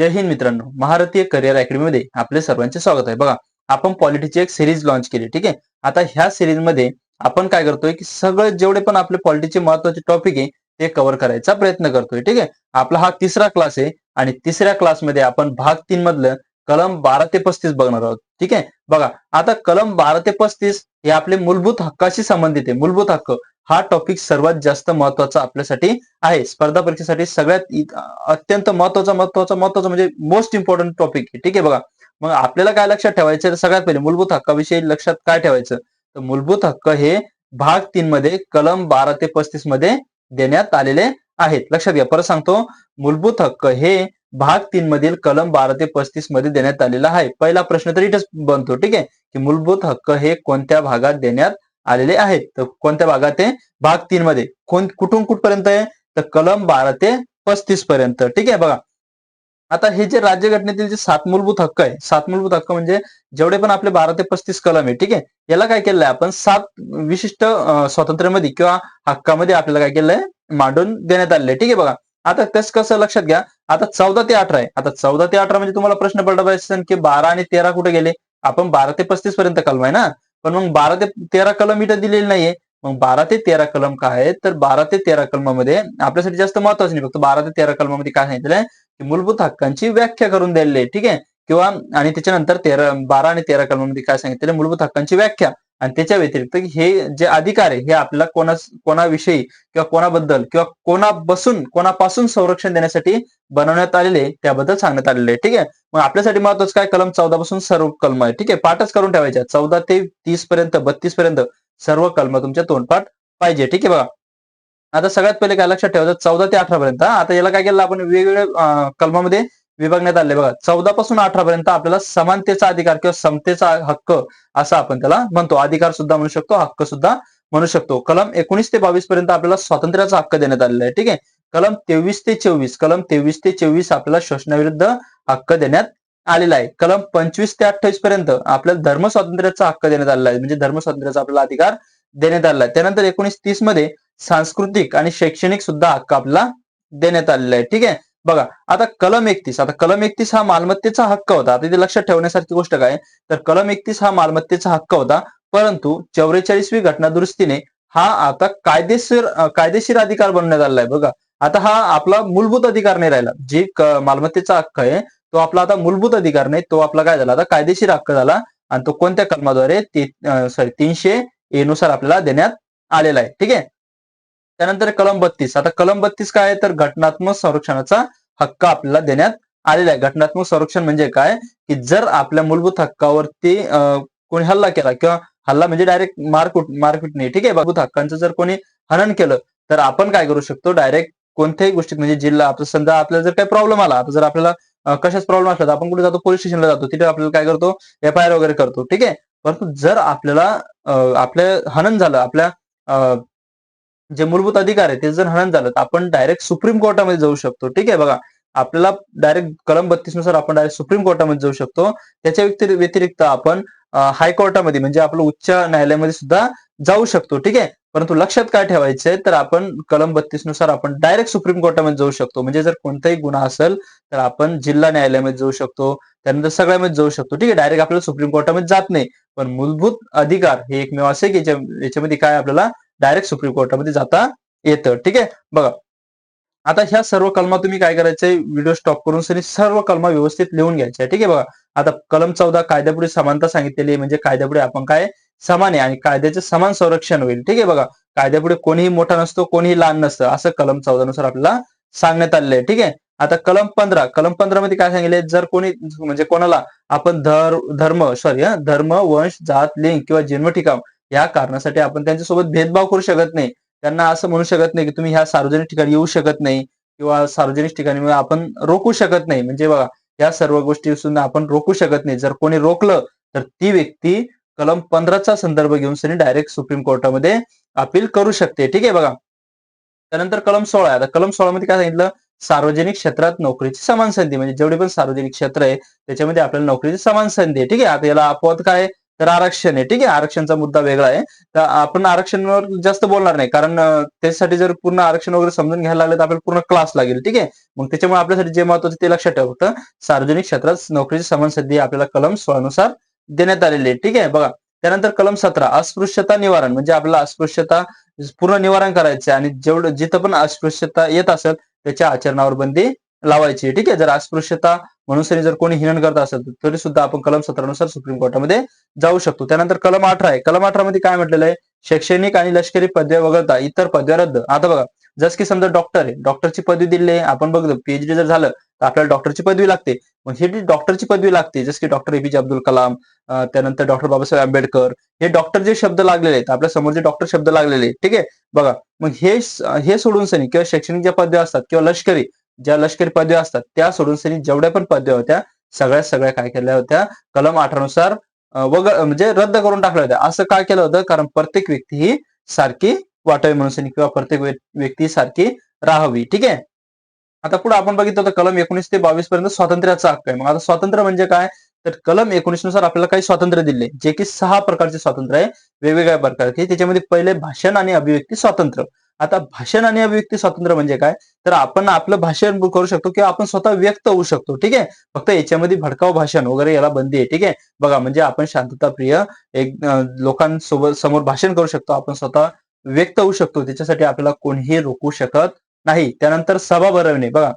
जय हिंद मित्रांनो. महारथीय करिअर अकॅडमीमध्ये आपले सर्वांचे स्वागत आहे. बघा आपण पॉलिटीची एक सिरीज लॉन्च केली ठीक आहे? आता ह्या सिरीजमध्ये आपण काय करतोय की सगळे जेवढे पण आपले पॉलिटीचे महत्त्वाचे टॉपिक आहे ते कव्हर करायचा प्रयत्न करतोय ठीक आहे? आपला हा तिसरा क्लास आहे आणि तिसऱ्या क्लासमध्ये आपण भाग तीन मधलं कलम बारा ते पस्तीस बघणार आहोत. ठीक आहे? बघा आता कलम बारा ते पस्तीस हे आपले मूलभूत हक्काशी संबंधित आहे. मूलभूत हक्क. हा टॉपिक सर्वात जास्त महत्त्वाचा आपल्यासाठी आहे. स्पर्धा परीक्षेसाठी सगळ्यात अत्यंत महत्त्वाचा महत्त्वाचा महत्त्वाचा म्हणजे मोस्ट इम्पॉर्टंट टॉपिक आहे. ठीक आहे बघा? मग आपल्याला काय लक्षात ठेवायचं सगळ्यात पहिले मूलभूत हक्काविषयी लक्षात काय ठेवायचं? तर मूलभूत हक्क हे भाग तीन मध्ये कलम बारा ते पस्तीसमध्ये देण्यात आलेले आहेत. लक्षात घ्या. परत सांगतो. मूलभूत हक्क हे भाग तीन मधील कलम बारा ते पस्तीसमध्ये देण्यात आलेला आहे. पहिला प्रश्न तर इथेच बनतो ठीक आहे? की मूलभूत हक्क हे कोणत्या भागात देण्यात आलेले आहेत? तर कोणत्या भागात आहे? भाग तीन मध्ये. कोण कुठून कुठपर्यंत आहे? तर कलम बारा ते पस्तीस पर्यंत ठीक आहे? बघा. आता हे जे राज्यघटनेतील जे सात मूलभूत हक्क आहे सात मूलभूत हक्क म्हणजे जेवढे पण आपले बारा ते पस्तीस कलम आहे ठीक आहे? याला काय केलंय आपण? सात विशिष्ट स्वातंत्र्यामध्ये किंवा हक्कामध्ये आपल्याला काय केलंय मांडून देण्यात आलेलं आहे ठीक आहे? बघा. आता तस कसं लक्षात घ्या. आता चौदा ते अठरा आहे. आता चौदा ते अठरा म्हणजे तुम्हाला प्रश्न पडला पाहिजे की बारा आणि तेरा कुठे गेले? आपण बारा ते पस्तीस पर्यंत कलम आहे ना? पण मग बारा ते तेरा कलम इथं दिलेले नाहीये. मग बारा ते तेरा कलम काय आहे तर बारा ते तेरा कलमामध्ये आपल्यासाठी जास्त महत्वाचं नाही. फक्त बारा ते तेरा कलमामध्ये काय सांगितलंय की मूलभूत हक्कांची व्याख्या करून दिलेली आहे. ठीक आहे? किंवा आणि त्याच्यानंतर तेरा बारा आणि तेरा कलमामध्ये काय सांगितलेलं मूलभूत हक्कांची व्याख्या. आणि त्याच्या व्यतिरिक्त हे जे अधिकार आहे हे आपल्याला कोणा कोणाविषयी किंवा कोणाबद्दल किंवा कोणापासून कोणापासून संरक्षण देण्यासाठी बनवण्यात आलेले त्याबद्दल सांगण्यात आलेले आहे. ठीक आहे? मग आपल्यासाठी महत्वाचं काय? कलम चौदा पासून सर्व कलम आहे ठीक आहे? पाठच करून ठेवायच्या. चौदा ते तीस पर्यंत बत्तीस पर्यंत सर्व कलम तुमच्या तोंडपाठ पाहिजे. ठीक आहे बघा. आता सगळ्यात पहिले काय लक्षात ठेवायचं? चौदा ते अठरा पर्यंत आता याला काय केलं? आपण वेगवेगळ्या कलमामध्ये विभागण्यात आले बघा. चौदा पासून अठरा पर्यंत आपल्याला समानतेचा अधिकार किंवा समतेचा हक्क असा आपण त्याला म्हणतो. अधिकार सुद्धा म्हणू शकतो हक्क सुद्धा म्हणू शकतो. कलम एकोणीस ते बावीस पर्यंत आपल्याला स्वातंत्र्याचा हक्क देण्यात आलेला आहे. ठीक आहे? कलम तेवीस ते चोवीस कलम तेवीस ते चोवीस आपल्याला शोषणाविरुद्ध हक्क देण्यात आलेला आहे. कलम पंचवीस ते अठ्ठावीस पर्यंत आपल्याला धर्म स्वातंत्र्याचा हक्क देण्यात आलेला आहे. म्हणजे धर्म स्वातंत्र्याचा आपल्याला अधिकार देण्यात आलेला आहे. त्यानंतर एकोणीस तीसमध्ये सांस्कृतिक आणि शैक्षणिक सुद्धा हक्क आपल्याला देण्यात आलेला आहे. ठीक आहे? बघा आता कलम एकतीस आता कलम एकतीस हा मालमत्तेचा हक्क होता. आता इथे लक्षात ठेवण्यासारखी गोष्ट काय? तर कलम एकतीस हा मालमत्तेचा हक्क होता परंतु चौवेचाळीसवी घटना दुरुस्तीने हा आता कायदेशीर कायदेशीर अधिकार बनवण्यात आलेला आहे. बघा आता हा आपला मूलभूत अधिकार नाही राहिला. जी मालमत्तेचा हक्क आहे तो आपला आता मूलभूत अधिकार नाही. तो आपला काय झाला? आता कायदेशीर हक्क झाला आणि तो कोणत्या कलमाद्वारे सॉरी तीनशे ए नुसार आपल्याला देण्यात आलेला आहे. ठीक आहे? त्यानंतर कलम बत्तीस. आता कलम बत्तीस काय आहे? तर घटनात्मक संरक्षणाचा हक्क आपल्याला देण्यात आलेला आहे. घटनात्मक संरक्षण म्हणजे काय? की जर आपल्या मूलभूत हक्कावरती कोणी हल्ला केला किंवा हल्ला म्हणजे डायरेक्ट मारकुट मारपीट नाही. ठीक आहे? मूलभूत हक्कांचं जर कोणी हनन केलं तर आपण काय करू शकतो? डायरेक्ट कोणत्याही गोष्टीत म्हणजे जिल्हा आपलं समजा आपल्याला जर काही प्रॉब्लेम आला आता जर आपल्याला कशाच प्रॉब्लेम असला तर आपण कुठे जातो? पोलीस स्टेशनला जातो. तिथे आपल्याला काय करतो? एफ आय आर वगैरे करतो. ठीक आहे? परंतु जर आपल्याला आपलं आपल्या हनन झालं आपल्या जे मूलभूत अधिकार आहे ते जर हनन झालं तर आपण डायरेक्ट सुप्रीम कोर्टामध्ये जाऊ शकतो. ठीक आहे बघा. आपल्याला डायरेक्ट कलम बत्तीसनुसार आपण डायरेक्ट सुप्रीम कोर्टामध्ये जाऊ शकतो. त्याच्या व्यतिरिक्त आपण हायकोर्टामध्ये म्हणजे आपलं उच्च न्यायालयामध्ये सुद्धा जाऊ शकतो. ठीक आहे? परंतु लक्षात काय ठेवायचंय तर आपण कलम बत्तीसनुसार आपण डायरेक्ट सुप्रीम कोर्टामध्ये जाऊ शकतो. म्हणजे जर कोणताही गुन्हा असेल तर आपण जिल्हा न्यायालयामध्ये जाऊ शकतो. त्यानंतर सगळ्यामध्ये जाऊ शकतो. ठीक आहे? डायरेक्ट आपल्याला सुप्रीम कोर्टामध्ये जात नाही. पण मूलभूत अधिकार हे एकमेव असे की याच्यामध्ये काय आपल्याला डायरेक्ट सुप्रीम कोर्टामध्ये जाता येतं. ठीक आहे? बघा. आता ह्या सर्व कलमा तुम्ही काय करायचंय व्हिडिओ स्टॉप करून सरी सर्व कलमा व्यवस्थित लिहून घ्यायच्या ठीक आहे? बघा. आता कलम चौदा कायद्यापुढे समानता सांगितलेली आहे. म्हणजे कायद्यापुढे आपण काय? समान आहे. आणि कायद्याचे समान संरक्षण होईल. ठीक आहे? बघा. कायद्यापुढे कोणीही मोठा नसतो कोणीही लहान नसतं. असं कलम चौदा नुसार आपल्याला सांगण्यात आलेलं आहे. ठीक आहे? आता कलम पंधरा. कलम पंधरा मध्ये काय सांगितले जर कोणी म्हणजे कोणाला आपण धर धर्म सॉरी धर्म वंश जात लिंग किंवा जन्म ठिकाण या कारणासाठी आपण त्यांच्यासोबत भेदभाव करू शकत नाही. त्यांना असं म्हणू शकत नाही की तुम्ही ह्या सार्वजनिक ठिकाणी येऊ शकत नाही किंवा सार्वजनिक ठिकाणी आपण रोखू शकत नाही. म्हणजे बघा या सर्व गोष्टी सुद्धा आपण रोखू शकत नाही. जर कोणी रोखलं तर ती व्यक्ती कलम पंधराचा संदर्भ घेऊन सनी डायरेक्ट सुप्रीम कोर्टामध्ये अपील करू शकते. ठीक आहे बघा. त्यानंतर कलम सोळा आहे. आता कलम सोळा मध्ये काय सांगितलं? सार्वजनिक क्षेत्रात नोकरीची समान संधी. म्हणजे जेवढे पण सार्वजनिक क्षेत्र आहे त्याच्यामध्ये आपल्याला नोकरीची समान संधी आहे. ठीक आहे. आता याला अपवाद काय आहे? तर आरक्षण आहे. ठीक आहे? आरक्षणचा मुद्दा वेगळा आहे. तर आपण आरक्षणावर जास्त बोलणार नाही. कारण त्यासाठी जर पूर्ण आरक्षण वगैरे समजून घ्यायला लागलं तर आपल्याला पूर्ण क्लास लागेल. ठीक आहे? मग त्याच्यामुळे आपल्यासाठी जे महत्वाचं ते लक्षात ठेवा फक्त. सार्वजनिक क्षेत्रात नोकरीची समान संधी आपल्याला कलम सोळानुसार देण्यात आलेली आहे. ठीक आहे? बघा. त्यानंतर कलम सतरा अस्पृश्यता निवारण. म्हणजे आपल्याला अस्पृश्यता पूर्ण निवारण करायचं आणि जेवढं जिथं पण अस्पृश्यता येत असेल त्याच्या आचरणावर बंदी लावायची ठीक आहे? जर अस्पृश्यता म्हणून जर कोणी हिनन करत असेल तरी सुद्धा आपण कलम सतरानुसार सुप्रीम कोर्टामध्ये जाऊ शकतो. त्यानंतर कलम अठरा आहे. कलम अठरा मध्ये काय म्हटलेलं आहे? शैक्षणिक आणि लष्करी पदव्या वगळता इतर पदव्या रद्द. आता बघा जस की समजा डॉक्टर आहे डॉक्टरची पदवी दिली आहे. आपण बघतो पीएचडी जर झालं तर आपल्याला डॉक्टरची पदवी लागते. मग हे जी डॉक्टरची पदवी लागते जस की डॉक्टर एपीजे अब्दुल कलाम त्यानंतर डॉक्टर बाबासाहेब आंबेडकर हे डॉक्टर जे शब्द लागलेले आहेत आपल्यासमोर जे डॉक्टर शब्द लागलेले आहेत ठीक आहे? बघा मग हे हे सोडून सनी किंवा शैक्षणिक ज्या पदव्या असतात किंवा लष्करी ज्या लष्करी पदव्या असतात त्या सोडून सनी जेवढ्या पण पदव्या होत्या सगळ्या सगळ्या काय केल्या होत्या? कलम अठरानुसार वग म्हणजे रद्द करून टाकल्या होत्या. असं काय केलं होतं? कारण प्रत्येक व्यक्ती ही सारखी वाटावी म्हणून सनी किंवा प्रत्येक व्यक्ती सारखी राहावी. ठीक आहे? आता पुढे आपण बघितलं तर कलम एकोणीस ते बावीस पर्यंत स्वातंत्र्याचा हक्क आहे. मग आता स्वातंत्र्य म्हणजे काय? तर कलम एकोणीसनुसार आपल्याला काही स्वातंत्र्य दिले. जे की सहा प्रकारचे स्वातंत्र्य आहे. वेगवेगळ्या प्रकारचे. त्याच्यामध्ये पहिले भाषण आणि अभिव्यक्ती स्वातंत्र्य. आता भाषण आणि अभिव्यक्ती स्वातंत्र्य म्हणजे काय? तर आपण आपलं भाषण करू शकतो किंवा आपण स्वतः व्यक्त होऊ शकतो ठीक आहे? फक्त याच्यामध्ये भडकाव भाषण वगैरे याला बंदी आहे ठीक आहे? बघा म्हणजे आपण शांतताप्रिय एक लोकांसोबत समोर भाषण करू शकतो आपण स्वतः व्यक्त होऊ शकतो त्याच्यासाठी आपल्याला कोणीही रोखू शकत नाही. त्यानंतर सभा भरवणे बघा.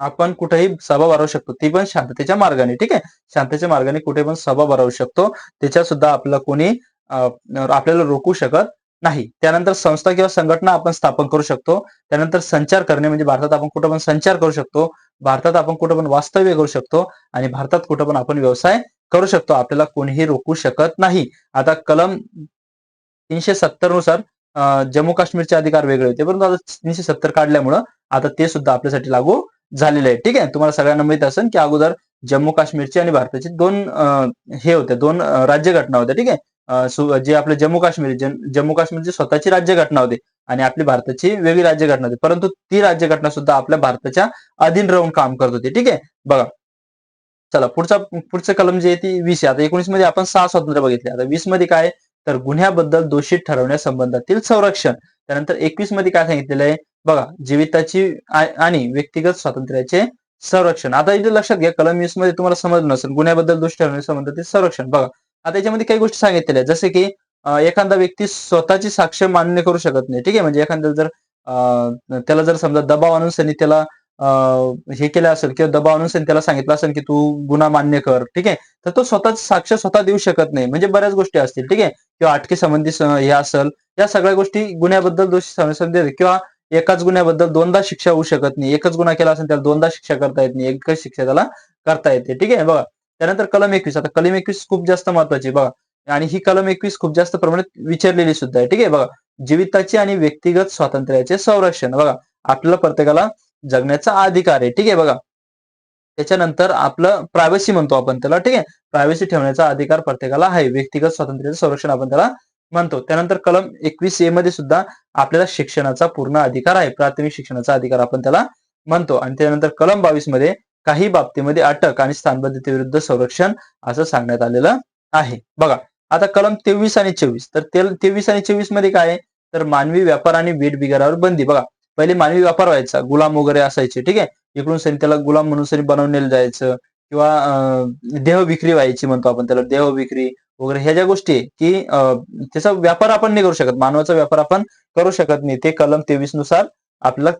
आपण कुठेही सभा भरवू शकतो ती पण शांततेच्या मार्गाने ठीक आहे? शांततेच्या मार्गाने कुठे पण सभा भरवू शकतो त्याच्यात सुद्धा आपल्याला कोणी आपल्याला रोखू शकत नाही. त्यानंतर संस्था किंवा संघटना आपण स्थापन करू शकतो. त्यानंतर संचार करणे म्हणजे भारतात आपण कुठं पण संचार करू शकतो. भारतात आपण कुठं पण वास्तव्य करू शकतो आणि भारतात कुठं पण आपण व्यवसाय करू शकतो. आपल्याला कोणीही रोखू शकत नाही. आता कलम तीनशे सत्तरनुसार जम्मू काश्मीरचे अधिकार वेगळे होते. परंतु आता तीनशे सत्तर काढल्यामुळं आता ते सुद्धा आपल्यासाठी लागू झालेले आहे. ठीक आहे? तुम्हाला सगळ्यांना माहीत असेल की अगोदर जम्मू काश्मीरची आणि भारताची दोन हे होते. दोन राज्यघटना होत्या. ठीक आहे? जे आपलं जम्मू काश्मीर जम्मू काश्मीरची स्वतःची राज्यघटना होती आणि आपली भारताची वेगळी राज्यघटना होती. परंतु ती राज्यघटना सुद्धा आपल्या भारताच्या अधीन राहून काम करत होती. ठीक आहे? बघा. चला पुढचा पुढचं कलम जे आहे ती वीस आहे. आता एकोणीसमध्ये आपण सहा स्वातंत्र्य बघितले. आता वीसमध्ये काय तर गुन्ह्याबद्दल दोषी ठरवण्यासंबंधातील संरक्षण. त्यानंतर एकवीसमध्ये काय सांगितलेलं आहे? बघा जीविताची आणि व्यक्तिगत स्वातंत्र्याचे संरक्षण. आता इथे लक्षात घ्या कलम वीसमध्ये तुम्हाला समजलं नसेल गुन्ह्याबद्दल दोषी ठरवण्यासंबंधातील संरक्षण. बघा. आता याच्यामध्ये काही गोष्टी सांगितलेल्या आहेत. जसे की एखादा व्यक्ती स्वतःची साक्ष मान्य करू शकत नाही. ठीक आहे? म्हणजे एखाद्याला जर त्याला जर समजा दबाव आणून सनी त्याला हे केलं असेल किंवा दबाव आणून सनी त्याला सांगितलं असेल की तू गुन्हा मान्य कर. ठीक आहे? तर तो स्वतः साक्ष स्वतः देऊ शकत नाही. म्हणजे बऱ्याच गोष्टी असतील. ठीक आहे? किंवा अटके संबंधी हे असेल या सगळ्या गोष्टी गुन्ह्याबद्दल दोषी समजून किंवा एकाच गुन्ह्याबद्दल दोनदा शिक्षा होऊ शकत नाही. एकच गुन्हा केला असेल त्याला दोनदा शिक्षा करता येत नाही. एकच शिक्षा त्याला करता येते ठीक आहे? बघा. त्यानंतर कलम एकवीस. आता कलम एकवीस खूप जास्त महत्वाची बघा. आणि ही कलम एकवीस खूप जास्त प्रमाणात विचारलेली सुद्धा आहे. ठीक आहे? बघा. जीविताचे आणि व्यक्तिगत स्वातंत्र्याचे संरक्षण. बघा. आपल्याला प्रत्येकाला जगण्याचा अधिकार आहे. ठीक आहे? बघा. त्याच्यानंतर आपलं प्रायव्हसी म्हणतो आपण त्याला. ठीक आहे? प्रायव्हसी ठेवण्याचा अधिकार प्रत्येकाला आहे. व्यक्तिगत स्वातंत्र्याचे संरक्षण आपण त्याला म्हणतो. त्यानंतर कलम एकवीस ए मध्ये सुद्धा आपल्याला शिक्षणाचा पूर्ण अधिकार आहे. प्राथमिक शिक्षणाचा अधिकार आपण त्याला म्हणतो. आणि त्यानंतर कलम बावीसमध्ये काही बाबतीमध्ये अटक आणि स्थानबद्धतेविरुद्ध संरक्षण असं सांगण्यात आलेलं आहे. बघा आता कलम तेवीस आणि चोवीस तर तेवीस आणि चोवीसमध्ये काय आहे? तर मानवी व्यापार आणि वेट बिगारावर बंदी. बघा पहिले मानवी व्यापार व्हायचा गुलाम वगैरे असायचे ठीक आहे? इकडून सनी त्याला गुलाम म्हणून सनी बनवलेलं जायचं किंवा देह विक्री व्हायची म्हणतो आपण त्याला देह विक्री वगैरे ह्या ज्या गोष्टी आहे की त्याचा व्यापार आपण नाही करू शकत मानवाचा व्यापार आपण करू शकत नाही. ते कलम तेवीसनुसार आपला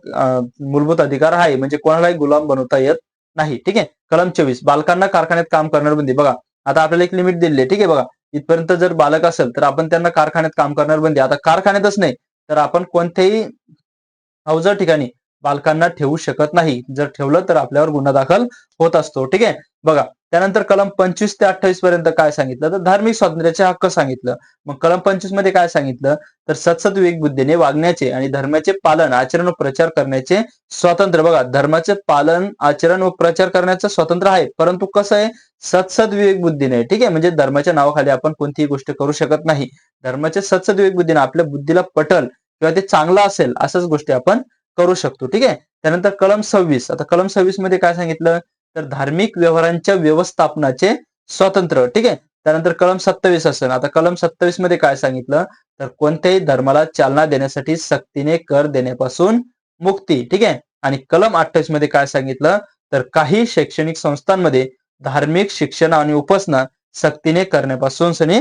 मूलभूत अधिकार आहे. म्हणजे कोणालाही गुलाम बनवता येत नाही ठीक आहे? कलम चोवीस. बालकांना कारखान्यात काम करणार बंदी. बघा आता आपल्याला एक लिमिट दिली आहे ठीक आहे? बघा इथपर्यंत जर बालक असेल तर आपण त्यांना कारखान्यात काम करणार बंदी. आता कारखान्यातच नाही तर आपण कोणत्याही अवजड ठिकाणी बालकांना ठेवू शकत नाही. जर ठेवलं तर आपल्यावर गुन्हा दाखल होत असतो ठीक आहे? बघा त्यानंतर कलम पंचवीस ते अठ्ठावीस पर्यंत काय सांगितलं? तर धार्मिक स्वातंत्र्याचे हक्क सांगितलं. मग कलम पंचवीसमध्ये काय सांगितलं? तर सत्सद विवेक बुद्धीने वागण्याचे आणि धर्माचे पालन आचरण व प्रचार करण्याचे स्वातंत्र्य. बघा धर्माचे पालन आचरण व प्रचार करण्याचं स्वातंत्र्य आहे. परंतु कसं आहे? सत्सद बुद्धीने ठीक आहे? म्हणजे धर्माच्या नावाखाली आपण कोणतीही गोष्ट करू शकत नाही. धर्माचे सत्सद बुद्धीने आपल्या बुद्धीला पटल किंवा ते चांगलं असेल असंच गोष्टी आपण करू शकतो ठीक आहे? त्यानंतर कलम सव्वीस. आता कलम सव्वीसमध्ये काय सांगितलं? तर धार्मिक व्यवहारांच्या व्यवस्थापनाचे स्वातंत्र्य. ठीक आहे? त्यानंतर कलम सत्तावीस असेल. आता कलम सत्तावीसमध्ये काय सांगितलं? तर कोणत्याही धर्माला चालना देण्यासाठी सक्तीने कर देण्यापासून मुक्ती. ठीक आहे? आणि कलम अठ्ठावीसमध्ये काय सांगितलं? तर काही शैक्षणिक संस्थांमध्ये धार्मिक शिक्षण आणि उपासना सक्तीने करण्यापासून सनी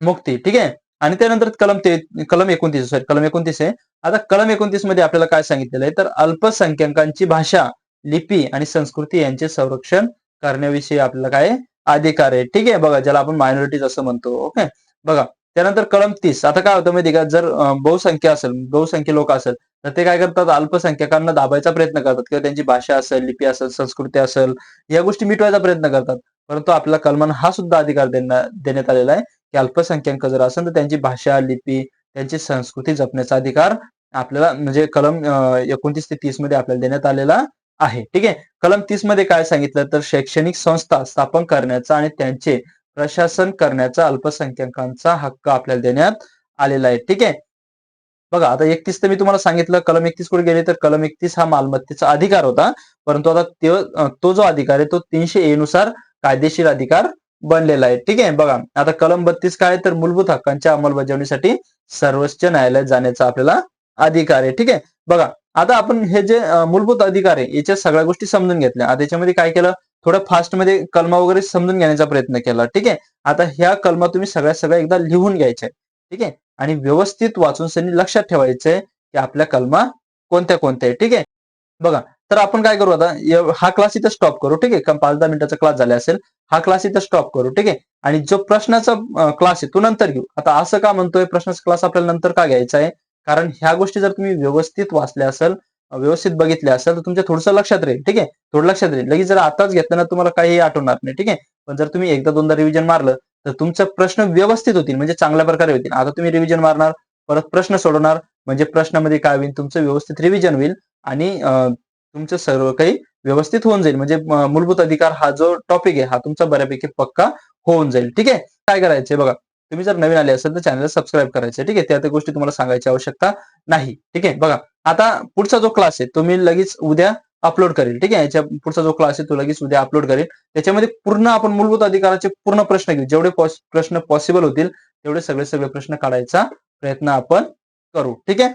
मुक्ती. ठीक आहे? आणि त्यानंतर कलम ते कलम एकोणतीस सॉरी कलम एकोणतीस आहे. आता कलम एकोणतीसमध्ये आपल्याला काय सांगितलेलं आहे? तर अल्पसंख्याकांची भाषा. लिपी आणि संस्कृती यांचे संरक्षण करण्याविषयी आपल्याला काय अधिकार आहे? ठीक आहे बघा ज्याला आपण मायनॉरिटीज असं म्हणतो ओके बघा त्यानंतर कलम तीस. आता काय होतं माहिती का? जर बहुसंख्य बहुसंख्या असेल बहुसंख्य लोक असेल तर ते काय करतात? अल्पसंख्याकांना दाबायचा प्रयत्न करतात. किंवा त्यांची भाषा असेल लिपी असेल संस्कृती असेल या गोष्टी मिटवायचा प्रयत्न करतात. परंतु आपला कलमान हा सुद्धा अधिकार देण्यात आलेला आहे की अल्पसंख्याक जर असेल तर त्यांची भाषा लिपी त्यांची संस्कृती जपण्याचा अधिकार आपल्याला म्हणजे कलम एकोणतीस ते तीसमध्ये आपल्याला देण्यात आलेला आहे. ठीक आहे? कलम तीसमध्ये काय सांगितलं? तर शैक्षणिक संस्था स्थापन करण्याचा आणि त्यांचे प्रशासन करण्याचा अल्पसंख्याकांचा हक्क आपल्याला देण्यात आलेला आहे. ठीक आहे? बघा आता एकतीस तर मी तुम्हाला सांगितलं कलम एकतीस कुठे गेले? तर कलम एकतीस हा मालमत्तेचा अधिकार होता. परंतु आता तो जो अधिकार आहे तो तीनशे ए नुसार कायदेशीर अधिकार बनलेला आहे. ठीक आहे? बघा आता कलम बत्तीस काय? तर मूलभूत हक्कांच्या अंमलबजावणीसाठी सर्वोच्च न्यायालयात जाण्याचा आपल्याला अधिकार आहे. ठीक आहे? बघा आता आपण हे जे मूलभूत अधिकार आहे याच्या सगळ्या गोष्टी समजून घेतल्या. आता याच्यामध्ये काय केलं? थोडं फास्टमध्ये कलमा वगैरे समजून घेण्याचा प्रयत्न केला ठीक आहे? आता ह्या कलमा तुम्ही सगळ्या सगळ्या एकदा लिहून घ्यायच्या ठीक आहे? आणि व्यवस्थित वाचून सनी लक्षात ठेवायचंय की आपल्या कलमा कोणत्या कोणत्या आहे ठीक आहे? बघा तर आपण काय करू आता? हा क्लास इथं स्टॉप करू ठीक आहे? पाच दहा मिनिटाचा क्लास झाला असेल हा क्लास इथं स्टॉप करू ठीक आहे? आणि जो प्रश्नाचा क्लास आहे तो नंतर घेऊ. आता असं का म्हणतोय? प्रश्नाचा क्लास आपल्याला नंतर का घ्यायचा आहे? कारण ह्या गोष्टी जर तुम्ही व्यवस्थित वाचल्या असेल व्यवस्थित बघितल्या असेल तर तुमच्या थोडंसं लक्षात राहील ठीक आहे? थोडं लक्षात राहील. लगेच जर आताच घेतलं तुम्हाला काही आठवणार नाही ठीक आहे? पण जर तुम्ही एकदा दोनदा रिव्हिजन मारलं तर तुमचा प्रश्न व्यवस्थित होतील म्हणजे चांगल्या प्रकारे होतील. आता तुम्ही रिव्हिजन मारणार परत प्रश्न सोडवणार म्हणजे प्रश्नामध्ये काय होईल तुमचं व्यवस्थित रिव्हिजन होईल आणि तुमचं सर्व काही व्यवस्थित होऊन जाईल. म्हणजे मूलभूत अधिकार हा जो टॉपिक आहे हा तुमचा बऱ्यापैकी पक्का होऊन जाईल. ठीक आहे? काय करायचंय बघा. तुम्ही जर नवीन आले असेल तर चॅनलला सबस्क्राईब करायचं ठीक आहे? त्या त्या गोष्टी तुम्हाला सांगायची आवश्यकता नाही ठीक आहे? बघा आता पुढचा जो क्लास आहे तो मी लगेच उद्या अपलोड करेल ठीक आहे? याच्या पुढचा जो क्लास आहे तो लगेच उद्या अपलोड करेल. त्याच्यामध्ये पूर्ण आपण मूलभूत अधिकाराचे पूर्ण प्रश्न घेऊ. जेवढे प्रश्न पॉसिबल होतील तेवढे सगळे सगळे प्रश्न काढायचा प्रयत्न आपण करू ठीक आहे?